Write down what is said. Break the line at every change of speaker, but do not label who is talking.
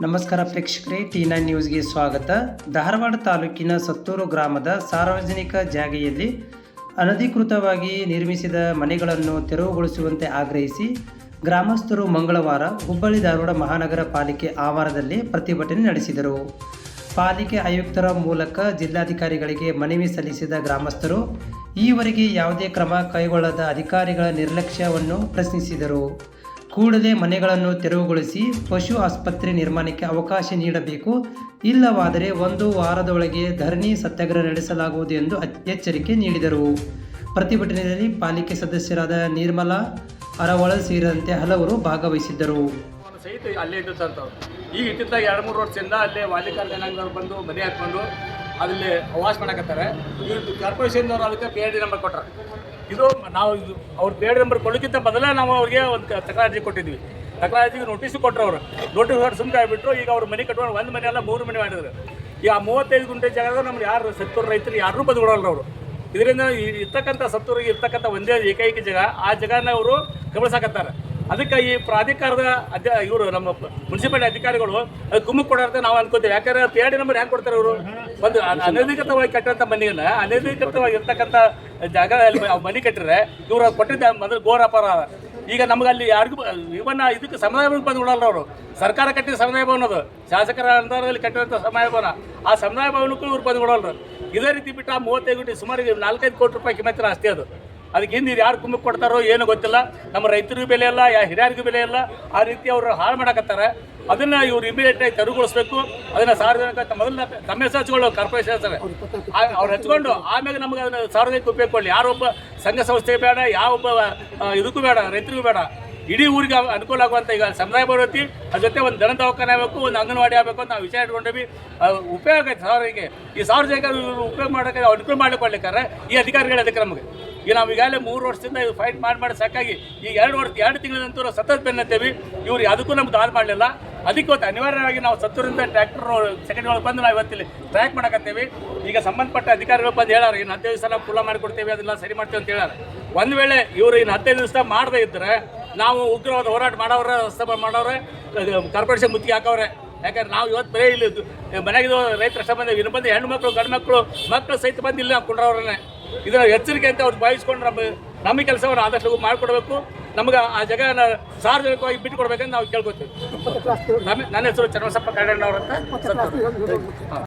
ನಮಸ್ಕಾರ ಪ್ರೇಕ್ಷಕರೇ T nine ನ್ಯೂಸ್ಗೆ ಸ್ವಾಗತ. ಧಾರವಾಡ ತಾಲೂಕಿನ ಸತ್ತೂರು ಗ್ರಾಮದ ಸಾರ್ವಜನಿಕ ಜಾಗೆಯಲ್ಲಿ ಅನಧಿಕೃತವಾಗಿ ನಿರ್ಮಿಸಿದ ಮನೆಗಳನ್ನು ತೆರವುಗೊಳಿಸುವಂತೆ ಆಗ್ರಹಿಸಿ ಗ್ರಾಮಸ್ಥರು ಮಂಗಳವಾರ ಹುಬ್ಬಳ್ಳಿ ಧಾರವಾಡ ಮಹಾನಗರ ಪಾಲಿಕೆ ಆವರಣದಲ್ಲಿ ಪ್ರತಿಭಟನೆ ನಡೆಸಿದರು. ಪಾಲಿಕೆ ಆಯುಕ್ತರ ಮೂಲಕ ಜಿಲ್ಲಾಧಿಕಾರಿಗಳಿಗೆ ಮನವಿ ಸಲ್ಲಿಸಿದ ಗ್ರಾಮಸ್ಥರು, ಈವರೆಗೆ ಯಾವುದೇ ಕ್ರಮ ಕೈಗೊಳ್ಳದ ಅಧಿಕಾರಿಗಳ ನಿರ್ಲಕ್ಷ್ಯವನ್ನು ಪ್ರಶ್ನಿಸಿದರು. ಕೂಡಲೇ ಮನೆಗಳನ್ನು ತೆರವುಗೊಳಿಸಿ ಪಶು ಆಸ್ಪತ್ರೆ ನಿರ್ಮಾಣಕ್ಕೆ ಅವಕಾಶ ನೀಡಬೇಕು. ಇಲ್ಲವಾದರೆ ಒಂದು ವಾರದೊಳಗೆ ಧರಣಿ ಸತ್ಯಾಗ್ರಹ ನಡೆಸಲಾಗುವುದು ಎಂದು ಎಚ್ಚರಿಕೆ ನೀಡಿದರು. ಪ್ರತಿಭಟನೆಯಲ್ಲಿ ಪಾಲಿಕೆ ಸದಸ್ಯರಾದ ನಿರ್ಮಲಾ ಅರವಳ ಸೇರಿದಂತೆ ಹಲವರು ಭಾಗವಹಿಸಿದ್ದರು.
ಸಹಿತ ಅಲ್ಲೇ ಇದ್ದು ತಂತವ್ರು ಈಗ ಇತ್ತಿತ್ತಾಗ ಎರಡು, ಮೂರು ವರ್ಷದಿಂದ ಅಲ್ಲೇ ವಾಲಿಕಾರ ಜನಾಂಗದವ್ರು ಬಂದು ಮನೆ ಹಾಕ್ಕೊಂಡು ಅಲ್ಲಿ ವಾಶ್ ಮಾಡಕತ್ತಾರೆ. ಇವ್ರು ಕಾರ್ಪೊರೇಷನ್ದವ್ರು ಅದಕ್ಕೆ ಪಿ ಡಿ ನಂಬರ್ ಕೊಟ್ಟರೆ ಇದು ನಾವು ಇದು ಅವ್ರು ಪಿ ಡಿ ನಂಬರ್ ಕೊಡೋಕ್ಕಿಂತ ಮೊದಲೇ ನಾವು ಅವ್ರಿಗೆ ಒಂದು ತಕರಾರು ಕೊಟ್ಟಿದ್ವಿ. ತಕರಾರು ಕೊಟ್ಟರು ಅವರು. ನೋಟಿಸ್ ಕೊಟ್ಟು ಸುಮ್ಮನೆ ಆಗಿಬಿಟ್ರು, ಈಗ ಅವ್ರು ಮನೆ ಕಟ್ಕೊಂಡು ಒಂದು ಮನೆ ಅಲ್ಲ, ಮೂರು ಮನೆ ಮಾಡಿದ್ರು. ಈ ಆ ಮೂವತ್ತೈದು ಗುಂಟೆ ಜಾಗದಾಗ ನಮ್ಗೆ ಯಾರು ಸತ್ತೂರು ರೈತರು ಯಾರೂ ಬಂದ್ಕೊಡಲ್ಲ ಅವರು. ಇದರಿಂದ ಇರ್ತಕ್ಕಂಥ ಸತ್ತೂರಿಗೆ ಇರ್ತಕ್ಕಂಥ ಒಂದೇ ಏಕೈಕ ಜಾಗ. ಆ ಜಾಗನ ಅವರು ಕಬಳಿಸಾಕತ್ತಾರೆ. ಅದಕ್ಕೆ ಈ ಪ್ರಾಧಿಕಾರದ ಅಧ್ಯ ಇವರು ನಮ್ಮ ಮುನ್ಸಿಪಾಲಿಟಿ ಅಧಿಕಾರಿಗಳು ಅದು ಕುಮ್ಮಕ್ ಕೊಡಾರ್ದ ನಾವು ಅನ್ಕೋತೀವಿ. ಯಾಕಂದ್ರೆ ಪಿ ಆರ್ ಡಿ ನಂಬರ್ ಹೆಂಗೆ ಕೊಡ್ತಾರೆ ಅವರು ಒಂದು ಅನ- ಅನಧಿಕೃತವಾಗಿ ಕಟ್ಟಂಥ ಮನೆಯನ್ನ ಅನಧಿಕೃತವಾಗಿ ಇರ್ತಕ್ಕಂಥ ಜಾಗ ಮನೆ ಕಟ್ಟಿದ್ರೆ ಇವರು ಕೊಟ್ಟಿದ್ದ ಮೊದಲು ಘೋರ ಅಪರಾಧ. ಈಗ ನಮ್ಗೆ ಅಲ್ಲಿ ಯಾರಿಗೂ ಇವನ್ನ ಇದಕ್ಕೆ ಸಮುದಾಯ ಭವನ ಬಂದು ಬಿಡಲ್ಲ ಅವರು. ಸರ್ಕಾರ ಕಟ್ಟಿದ ಸಮುದಾಯ ಭವನ ಅದು. ಶಾಸಕರ ಅನುದಾನದಲ್ಲಿ ಕಟ್ಟಿರೋಂಥ ಸಮುದಾಯ ಭವನ. ಆ ಸಮುದಾಯ ಭವನಕ್ಕೂ ಇವ್ರು ಬಂದು ಬಿಡೋಲ್ರು ಇದೇ ರೀತಿ ಬಿಟ್ಟು ಆ ಮೂವತ್ತೈದು ಕೋಟಿ ಸುಮಾರು ನಾಲ್ಕೈದು ಕೋಟಿ ರೂಪಾಯಿ ಕಿಮ್ಮತ್ತಿನ ಆಸ್ತಿ ಅದು. ಅದಕ್ಕೆ ಹಿಂದೆ ಯಾರು ಕುಮ್ಮಕ್ಕೆ ಕೊಡ್ತಾರೋ ಏನು ಗೊತ್ತಿಲ್ಲ. ನಮ್ಮ ರೈತರಿಗೂ ಬೆಲೆ ಇಲ್ಲ, ಯಾ ಹಿರಿಯರಿಗೂ ಬೆಲೆ ಇಲ್ಲ. ಆ ರೀತಿ ಅವರು ಹಾಳು ಮಾಡಕತ್ತಾರೆ. ಅದನ್ನ ಇವ್ರು ಇಮಿಡಿಯೇಟ್ ಆಗಿ ತೆರವುಗೊಳಿಸ್ಬೇಕು. ಅದನ್ನ ಸಾರ್ವಜನಿಕ ಮೊದಲ ತಮ್ಮ ಹೆಸರು ಕಾರ್ಪೊರೇಷನ್ ಹೆಸರು ಅವ್ರು ಹಚ್ಕೊಂಡು ಆಮೇಲೆ ನಮಗೆ ಅದನ್ನ ಸಾರ್ವಜನಿಕ ಉಪಯೋಗ ಕೊಡಲಿ ಯಾರೊಬ್ಬ ಸಂಘ ಸಂಸ್ಥೆ ಬೇಡ ಯಾವೊಬ್ಬ ಇದಕ್ಕೂ ಬೇಡ, ರೈತರಿಗೂ ಬೇಡ. ಇಡೀ ಊರಿಗೆ ಅನುಕೂಲ ಆಗುವಂಥ ಈಗ ಸಮುದಾಯ ಬರುತ್ತೆ, ಅದ್ರ ಜೊತೆ ಒಂದು ದನ ದವಾಖಾನೆ ಆಗಬೇಕು, ಒಂದು ಅಂಗನವಾಡಿ ಆಗಬೇಕು ಅಂತ ನಾವು ವಿಷಯ ಇಟ್ಕೊಂಡೀವಿ. ಉಪಯೋಗ ಐತೆ ಸಾರ್ವಜನಿಕ. ಈ ಸಾರ್ವಜನಿಕ ಇವ್ರು ಉಪಯೋಗ ಮಾಡೋಕೆ ಅನುಕೂಲ ಮಾಡಿಕೊಳ್ಳಿಕ್ಕಾರೆ ಈ ಅಧಿಕಾರಿಗಳು ಅದಕ್ಕೆ ನಮಗೆ. ಈಗ ನಾವು ಈಗಾಗಲೇ ಮೂರು ವರ್ಷದಿಂದ ಇದು ಫೈಟ್ ಮಾಡಿ ಮಾಡಿ ಸಾಕಾಗಿ ಈಗ ಎರಡು ವರ್ಷ, ಎರಡು ತಿಂಗಳಂತೂ ಸತತ ಬೆನ್ನತ್ತೇವಿ. ಇವ್ರು ಅದಕ್ಕೂ ನಮ್ಗೆ ದಾಲ್ ಮಾಡಲಿಲ್ಲ. ಅದಕ್ಕೆ ಇವತ್ತು ಅನಿವಾರ್ಯವಾಗಿ ನಾವು ಸತ್ತೂರಿಂದ ಟ್ರ್ಯಾಕ್ಟರ್ ಸೆಕೆಂಡ್ ಒಳಗೆ ಬಂದು ನಾವು ಇವತ್ತಿಲ್ಲಿ ಟ್ರ್ಯಾಕ್ ಮಾಡಕತ್ತೇವೆ. ಈಗ ಸಂಬಂಧಪಟ್ಟ ಅಧಿಕಾರಿಗಳು ಬಂದು ಹೇಳಾರ ಇನ್ನು ಹದಿನೈದು ದಿವಸ ನಾವು ಕುಲ ಮಾಡಿಕೊಡ್ತೇವೆ ಅದೆಲ್ಲ ಸರಿ ಮಾಡ್ತೇವೆ ಅಂತ ಹೇಳಾರ ಒಂದು ವೇಳೆ ಇವರು ಇನ್ನು ಹದಿನೈದು ದಿವಸ ಮಾಡದೇ ಇದ್ದರೆ ನಾವು ಉಗ್ರವಾದ ಹೋರಾಟ ಮಾಡೋರೆ ರಸ್ತೆ ಮಾಡೋರೆ ಕಾರ್ಪೊರೇಷನ್ ಮುತ್ತಿಗೆ ಹಾಕೋರೆ ಯಾಕಂದ್ರೆ ನಾವು ಇವತ್ತು ಬರೀ ಇಲ್ಲಿ ಮನೆಗಿದ್ದು ರೈತರ ಸಂಬಂಧ, ಇನ್ನು ಬಂದು ಹೆಣ್ಣು ಮಕ್ಕಳು ಗಂಡು ಮಕ್ಕಳು ಮಕ್ಕಳು ಸಹಿತ ಬಂದು ಇಲ್ಲಿ ನಾವು ಕುಂಡ್ರವ್ರನ್ನೇ. ಇದರ ಎಚ್ಚರಿಕೆ ಅಂತ ಅವ್ರು ಭಾವಿಸ್ಕೊಂಡು ನಮ್ಮ ನಮ್ಮ ಕೆಲಸವನ್ನು ಆದಷ್ಟು ಮಾಡಿಕೊಡ್ಬೇಕು. ನಮ್ಗೆ ಆ ಜಾಗನ ಸಾರ್ವಜನಿಕವಾಗಿ ಬಿಟ್ಟು ಕೊಡ್ಬೇಕಂತ ನಾವು ಕೇಳ್ಕೊತೀವಿ. ನನ್ನ ಹೆಸರು ಚನ್ನಬಸಪ್ಪ ಕಾಡಣ್ಣವ್ರ ಅಂತ.